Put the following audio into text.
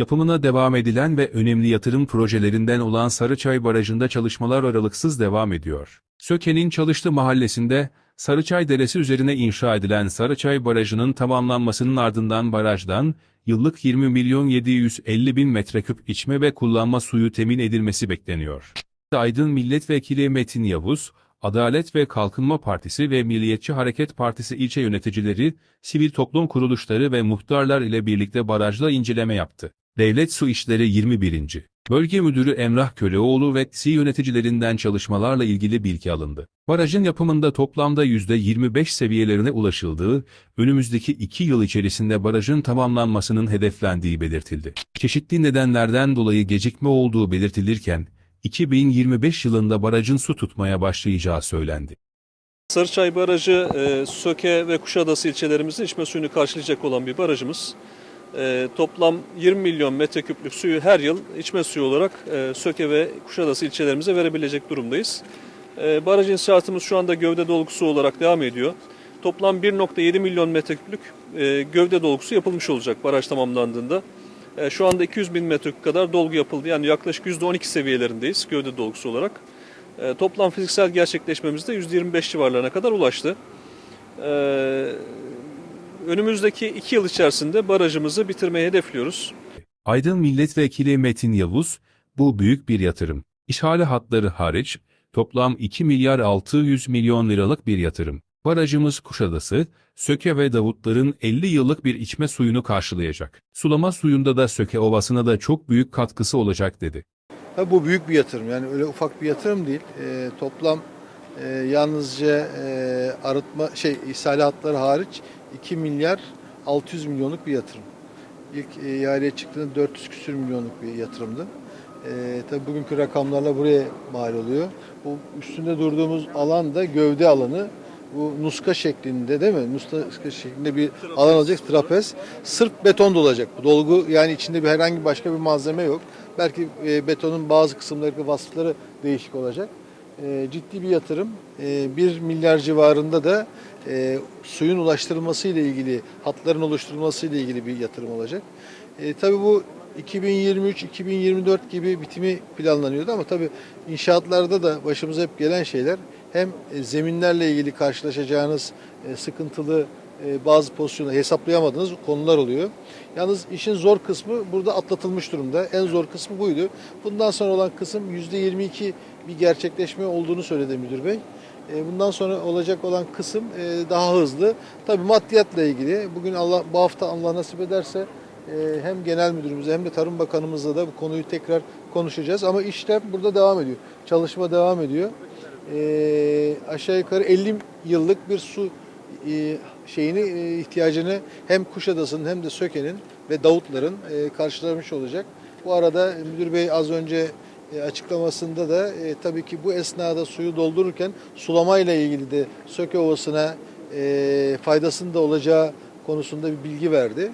Yapımına devam edilen ve önemli yatırım projelerinden olan Sarıçay Barajı'nda çalışmalar aralıksız devam ediyor. Söke'nin çalıştığı mahallesinde Sarıçay Deresi üzerine inşa edilen Sarıçay Barajı'nın tamamlanmasının ardından barajdan yıllık 20 milyon 750 bin metreküp içme ve kullanma suyu temin edilmesi bekleniyor. Aydın Milletvekili Metin Yavuz, Adalet ve Kalkınma Partisi ve Milliyetçi Hareket Partisi ilçe yöneticileri, sivil toplum kuruluşları ve muhtarlar ile birlikte barajla inceleme yaptı. Devlet Su İşleri 21. Bölge Müdürü Emrah Köleoğlu ve Si yöneticilerinden çalışmalarla ilgili bilgi alındı. Barajın yapımında toplamda %25 seviyelerine ulaşıldığı, önümüzdeki iki yıl içerisinde barajın tamamlanmasının hedeflendiği belirtildi. Çeşitli nedenlerden dolayı gecikme olduğu belirtilirken, 2025 yılında barajın su tutmaya başlayacağı söylendi. Sarıçay Barajı, e, Söke ve Kuşadası ilçelerimizin içme suyunu karşılayacak olan bir barajımız. E, toplam 20 milyon metreküplük suyu her yıl içme suyu olarak e, Söke ve Kuşadası ilçelerimize verebilecek durumdayız. E, baraj inşaatımız şu anda gövde dolgusu olarak devam ediyor. Toplam 1.7 milyon metreküplük e, gövde dolgusu yapılmış olacak baraj tamamlandığında. E, şu anda 200 bin metreküp kadar dolgu yapıldı. Yani yaklaşık %12 seviyelerindeyiz gövde dolgusu olarak. E, toplam fiziksel gerçekleşmemiz de %25 civarlarına kadar ulaştı. E, önümüzdeki iki yıl içerisinde barajımızı bitirmeyi hedefliyoruz. Aydın Milletvekili Metin Yavuz, bu büyük bir yatırım. İşhale hatları hariç, toplam 2 milyar 600 milyon liralık bir yatırım. Barajımız Kuşadası, Söke ve Davutların 50 yıllık bir içme suyunu karşılayacak. Sulama suyunda da Söke Ovası'na da çok büyük katkısı olacak dedi. Tabii bu büyük bir yatırım yani öyle ufak bir yatırım değil. Ee, toplam e, yalnızca e, arıtma şey ishal hatları hariç 2 milyar 600 milyonluk bir yatırım. İlk e, ihaleye çıktığında 400 küsür milyonluk bir yatırımdı. E, tabii bugünkü rakamlarla buraya mal oluyor. Bu üstünde durduğumuz alan da gövde alanı. Bu nuska şeklinde değil mi? Nuska şeklinde bir alan olacak trapez. Sırf beton dolacak. Bu dolgu yani içinde bir herhangi başka bir malzeme yok. Belki e, betonun bazı kısımları vasıfları değişik olacak. E, ciddi bir yatırım. E, 1 milyar civarında da e, suyun ulaştırılması ile ilgili, hatların oluşturulması ile ilgili bir yatırım olacak. E, tabii bu 2023-2024 gibi bitimi planlanıyordu ama tabii inşaatlarda da başımıza hep gelen şeyler hem e, zeminlerle ilgili karşılaşacağınız sıkıntılı bazı pozisyonları hesaplayamadığınız konular oluyor. Yalnız işin zor kısmı burada atlatılmış durumda. En zor kısmı buydu. Bundan sonra olan kısım %22 bir gerçekleşme olduğunu söyledi müdür bey. E, Bundan sonra olacak olan kısım e, daha hızlı. Tabii maddiyatla ilgili bugün Allah bu hafta Allah nasip ederse e, hem genel müdürümüzle hem de Tarım Bakanımızla da bu konuyu tekrar konuşacağız. Ama işlem burada devam ediyor. Çalışma devam ediyor. E, aşağı yukarı 50 yıllık bir su e, şeyini e, ihtiyacını hem Kuşadası'nın hem de Söke'nin ve Davutların e, karşılamış olacak. Bu arada müdür bey az önce e, açıklamasında da e, tabii ki bu esnada suyu doldururken sulamayla ilgili de Söke Ovası'na e, da olacağı konusunda bir bilgi verdi.